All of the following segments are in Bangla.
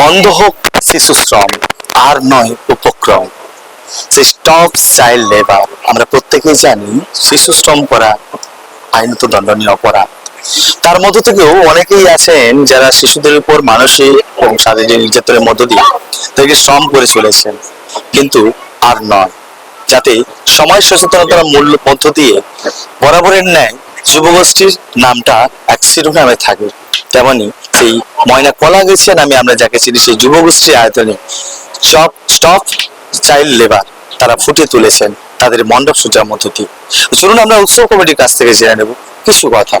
বন্ধ হোক শিশু শ্রম আর নয় উপক্রম। সেই স্টপ চাইল্ড লেবার। আমরা প্রত্যেকেই জানি শিশু শ্রম করা, আইনত দণ্ডনীয় অপরাধ। তার মধ্য থেকেও অনেকেই আছেন যারা শিশুদের উপর মানসিক এবং শারীরিক নির্যাতনের মধ্য দিয়ে তাদেরকে শ্রম করে চলেছেন। কিন্তু আর নয়, যাতে সময় সচেতনতার মূল্য মধ্য দিয়ে বরাবরের ন্যায় যুবগোষ্ঠীর নামটা এক শিরোনামে থাকে। তেমনি সেই ময়না কলা গেছে নামে আমরা যাকে চিনি, সেই যুবগোষ্ঠীর আয়তনে চপ স্টপ চাইল্ড লেবার তারা ফুটে তুলেছেন তাদের মণ্ডপ সূচার মধ্য দিয়ে। চলুন আমরা উৎসব কমিটির কাছ থেকে জেনে নেব কিছু কথা।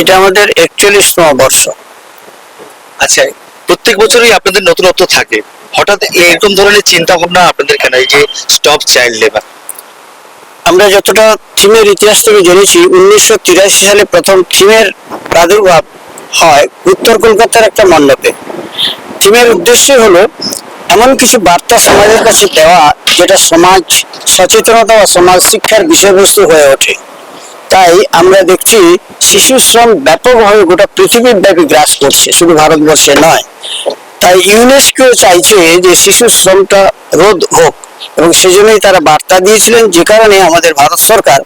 এটা আমাদের একচল্লিশতম বর্ষ। আচ্ছা প্রত্যেক বছরই আপনাদের নতুনত্ব থাকে। হঠাৎ এরকম ধরনের চিন্তা ভাবনা আপনাদের কেন? এই যে স্টপ চাইল্ড লেবার আমরা যতটা থিমের ইতিহাস থেকে জেনেছি উনিশশো তিরাশি সালে প্রথম থিমের প্রাদুর্ভাব হয় উত্তর কলকাতার একটা মণ্ডপে। থিমের উদ্দেশ্য হলো এমন কিছু বার্তা সমাজের কাছে দেওয়া যেটা সমাজ সচেতনতা বা সমাজ শিক্ষার বিষয়বস্তু হয়ে ওঠে। তাই আমরা দেখছি শিশু শ্রম ব্যাপকভাবে গোটা পৃথিবীর ব্যাপী গ্রাস করছে, শুধু ভারতবর্ষে নয়। তাই ইউনেস্কো চাইছে যে শিশু শ্রমটা রোধ হোক এবং সেজন্যই তারা বার্তা দিয়েছিলেন, যে কারণে আমাদের ভারত সরকার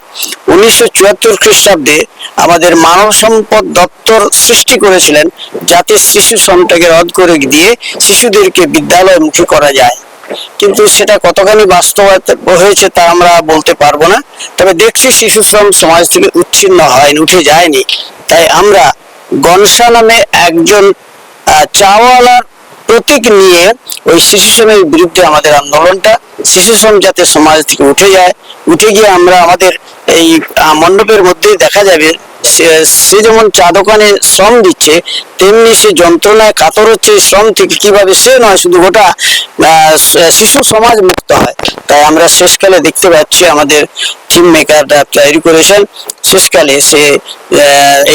উনিশশো চুয়াত্তর খ্রিস্টাব্দে আমাদের মানব সম্পদ দপ্তর সৃষ্টি করেছিলেন, যাতে শিশু শ্রমটাকে রদ করে দিয়ে শিশুদেরকে বিদ্যালয়মুখী করা যায়। কিন্তু সেটা কতখানি বাস্তবায়িত হয়েছে তা আমরা বলতে পারব না। তবে দেখছি শিশু শ্রম সমাজ থেকে উচ্ছিন্ন হয়নি, উঠে যায়নি। তাই আমরা গনসা নামে একজন চাওয়ালার প্রতীক নিয়ে ওই শিশু শ্রমের বিরুদ্ধে আমাদের আন্দোলনটা, শিশু শ্রম যাতে সমাজ থেকে উঠে যায়, উঠে গিয়ে আমরা আমাদের এই মণ্ডপের মধ্যেই দেখা যাবে সে- যেমন চা দোকানে শ্রম দিচ্ছে, তেমনি সে যন্ত্রণায় কাতর হচ্ছে, শ্রম থেকে কীভাবে সে নয়, শুধু গোটা শিশু সমাজ মুক্ত হয়। তাই আমরা শেষকালে দেখতে পাচ্ছি আমাদের থিম মেকাররা তৈরি করেছেন। শেষকালে সে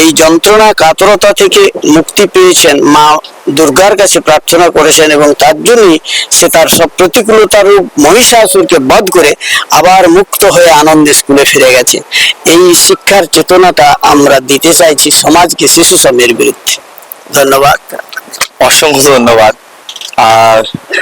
এই যন্ত্রণা, কাতরতা থেকে মুক্তি পেয়েছেন মা দুর্গার কাছে প্রার্থনা করেছেন এবং তার জন্যই সে তার সব প্রতিকূলতার রূপ মহিষাসুরকে বধ করে আবার মুক্ত হয়ে আনন্দে স্কুলে ফিরে গেছে এই শিক্ষার চেতনাটা আমরা দিতে চাইছি সমাজকে শিশু শ্রমের বিরুদ্ধে। ধন্যবাদ। অসংখ্য ধন্যবাদ। আর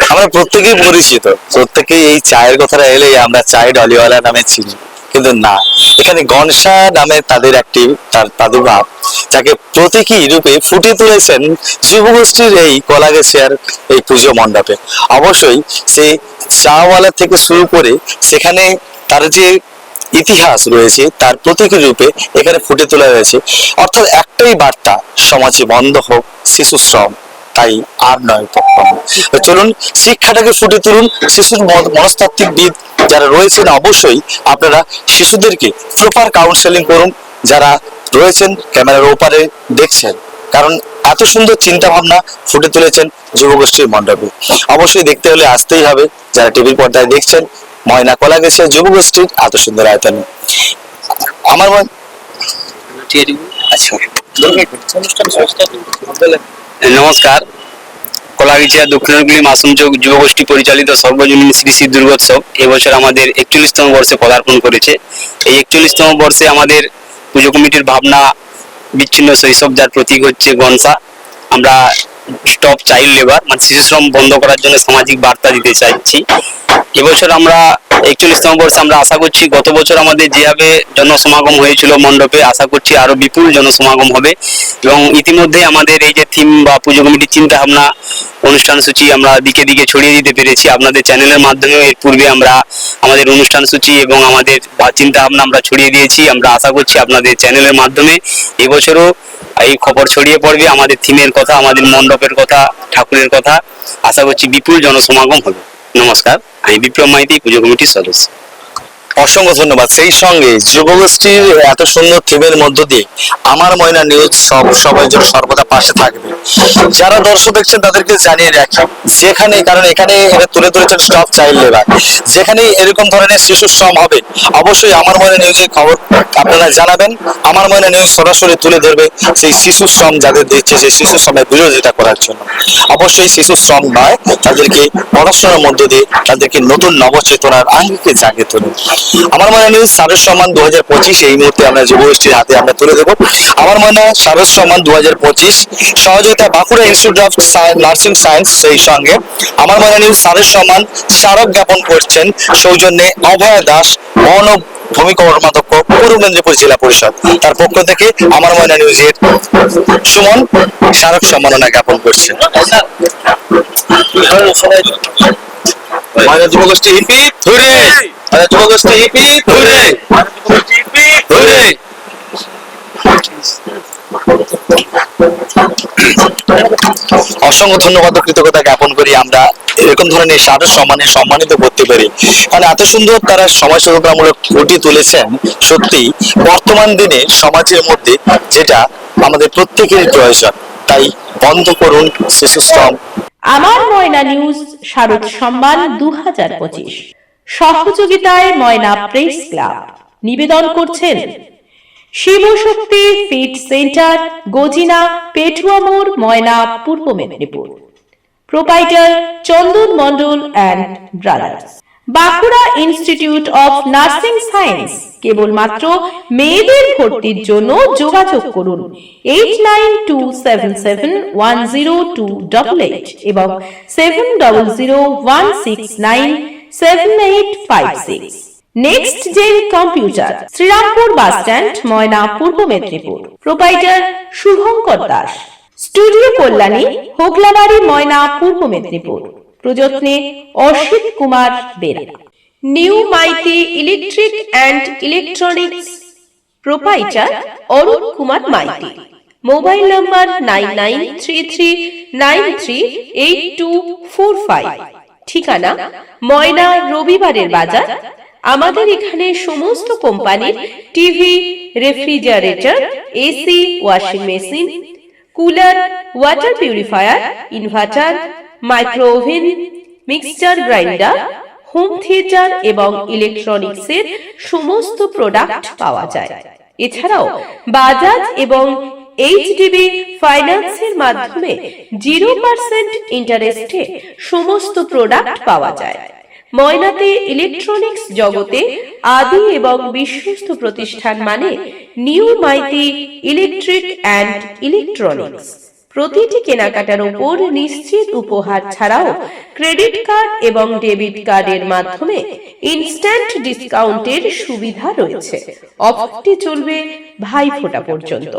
আমরা প্রত্যেকেই পরিচিত। প্রত্যেকেই এই চায়ের কথাটা এলেই আমরা চায় ডলিওয়ালা নামে চিনি। কিন্তু না। এখানে গনসা নামে তাদের একটি, তার প্রাদুর্ভাব যাকে প্রতীকী রূপে ফুটিয়ে তুলেছেন যুবগোষ্ঠীর এই কলাগেছিয়ার এই পুজো মণ্ডপে। অবশ্যই সেই চাওয়ালা থেকে শুরু করে সেখানে তার যে ইতিহাস রয়েছে, তার প্রতীকী রূপে এখানে ফুটে তোলা হয়েছে। অর্থাৎ একটাই বার্তা, সমাজে বন্ধ হোক, শিশু শ্রম, তাই আর নয় চলুন, শিক্ষাটাকে ফুটে তুলুন, শিশুর মন- মনস্তাত্ত্বিকবিদ যারা রয়েছেন অবশ্যই আপনারা শিশুদেরকে প্রপার কাউন্সেলিং করুন যারা রয়েছেন ক্যামেরার ওপারে দেখছেন। কারণ এত সুন্দর চিন্তা ভাবনা ফুটে তুলেছেন যুবগোষ্ঠীর মণ্ডপে। অবশ্যই দেখতে হলে আসতেই হবে যারা টিভির পর্দায় দেখছেন ময়না কলা গেছে যুবগোষ্ঠীর এত সুন্দর আয়তনে। আমার মন আচ্ছা। নমস্কার। কলাগিচিয়া দক্ষিণগুলি মাসুম চৌক যুবগোষ্ঠী পরিচালিত সর্বজনীন শ্রী শ্রী দুর্গোৎসব এবছর আমাদের একচল্লিশতম বর্ষে পদার্পণ করেছে। এই একচল্লিশতম বর্ষে আমাদের পুজো কমিটির ভাবনা বিচ্ছিন্ন শৈশব যার প্রতীক হচ্ছে গনসা। আমরা স্টপ চাইল্ড লেবার মানে শিশু শ্রম বন্ধ করার জন্য সামাজিক বার্তা দিতে চাইছি। এবছর আমরা একচল্লিশতম বর্ষে আমরা আশা করছি গত বছর আমাদের যেভাবে জনসমাগম হয়েছিল মণ্ডপে, আশা করছি আরও বিপুল জনসমাগম হবে। এবং ইতিমধ্যে আমাদের এই যে থিম বা পুজো কমিটির চিন্তা ভাবনা অনুষ্ঠান সূচি আমরা দিকে দিকে ছড়িয়ে দিতে পেরেছি। আপনাদের চ্যানেলের মাধ্যমে এর পূর্বে আমরা আমাদের অনুষ্ঠান সূচি এবং আমাদের চিন্তা ভাবনা আমরা ছড়িয়ে দিয়েছি। আমরা আশা করছি আপনাদের চ্যানেলের মাধ্যমে এবছরও এই খবর ছড়িয়ে পড়বে। আমাদের থিমের কথা, আমাদের মণ্ডপের কথা, ঠাকুরের কথা। আশা করছি বিপুল জনসমাগম হবে। নমস্কার। আমি বিপ্লব মাইতি, পুজো কমিটির সদস্য। অসংখ্য ধন্যবাদ। সেই সঙ্গে যুবগোষ্ঠীর এত সুন্দর থিমের মধ্য দিয়ে আমার ময়না নিউজ সব সবাই জন্য সর্বদা পাশে থাকবে। যারা দর্শক দেখছেন, তাদেরকে জানিয়ে রাখি, যেখানে কারণ এখানে এরা তুলে ধরেছেন স্টপ চাইল্ড লেবার যেখানে এরকম ধরনের শিশু শ্রম হবে, অবশ্যই আমার ময়না নিউজের খবর আপনারা জানাবেন। আমার ময়না নিউজ সরাসরি তুলে ধরবে সেই শিশু শ্রম যাদের দিচ্ছে, সেই শিশু শ্রমের বিরোধিতা করার জন্য। অবশ্যই শিশু শ্রম নয়, তাদেরকে পড়াশোনার মধ্য দিয়ে তাদেরকে নতুন নবচেতনার আঙ্গিকে জাগিয়ে তোলে আমার মনে নিউজ সারস সম্মান দু হাজার পঁচিশ, এই মুহূর্তে আমরা যুবগোষ্ঠীর হাতে আমরা তুলে দেবো। আমার মনে হয় সারস সম্মান দু হাজার পঁচিশ, সহযোগিতা Bankura institute of nursing science সেই সঙ্গে। আমার মনে নিউজ সারস সম্মান স্মারক জ্ঞাপন করছেন সৌজন্যে অভয় দাস ও ভূমি কর্মাধ্যক্ষ পূর্ব মেদিনীপুর জেলা পরিষদ। তার পক্ষ থেকে আমার ময়না নিউজের সুমন স্মারক সম্মাননা জ্ঞাপন অসংখ্য ধন্যবাদ কৃতজ্ঞতা জ্ঞাপন করি আমরা এরকম ধরনের সাদর সম্মানে সম্মানিত করতে পারি। কারণ এত সুন্দর তারা সমাজ সেবামূলক ফুটিয়ে তুলেছেন সত্যি। বর্তমান দিনে সমাজের মধ্যে যেটা আমাদের প্রত্যেকেরই প্রয়োজন তাই বন্ধ করুন শিশু শ্রম। আমার ময়না নিউজ, শারদ সম্মান দু হাজার পঁচিশ। সহযোগিতায় ময়না প্রেস ক্লাব। নিবেদন করছেন Shivshakti fit centre, Gajina, Petuamore, Moyna, Purba Medinipur. Proprietor Chandan Mondal and brothers. Bankura institute of nursing science কেবলমাত্র মেয়েদের ভর্তির জন্য যোগাযোগ করুন। Eight nine two seven seven one zero two double eight এবং seven double zero one six nine seven eight five six next gen computer Srirampur bus stand Moyna, Purba Medinipur. Proprietor Shubhankar Das. Studio Kalyani, Hoglabari, Moyna, Purba Medinipur. প্রযত্নে Asit Kumar Bera. New Maity electric and electronics proprietor Arun Kumar Maity. Mobile number nine nine three three nine three eight two four five ঠিকানা ময়না রবিবারের বাজার। আমাদের এখানে সমস্ত কোম্পানির TV refrigerator AC washing machine cooler water purifier inverter micro oven mixture grinder home theatre এবং ইলেকট্রনিক্সের সমস্ত প্রোডাক্ট পাওয়া যায়। এছাড়াও বাজাজ এবং এইচডিবি ফাইন্যান্সের মাধ্যমে জিরো পার্সেন্ট ইন্টারেস্টে সমস্ত প্রোডাক্ট পাওয়া যায়। ময়নাতে ইলেকট্রনিক্স জগতে আদি এবং বিশ্বস্ত প্রতিষ্ঠান মানে new Maity electric and electronics প্রতিটি কেনাকাটার উপর নিশ্চিত উপহার ছাড়াও ক্রেডিট কার্ড এবং ডেবিট কার্ডের মাধ্যমে ইনস্ট্যান্ট ডিসকাউন্টের সুবিধা রয়েছে। অফারটি চলবে ভাইফোঁটা পর্যন্ত।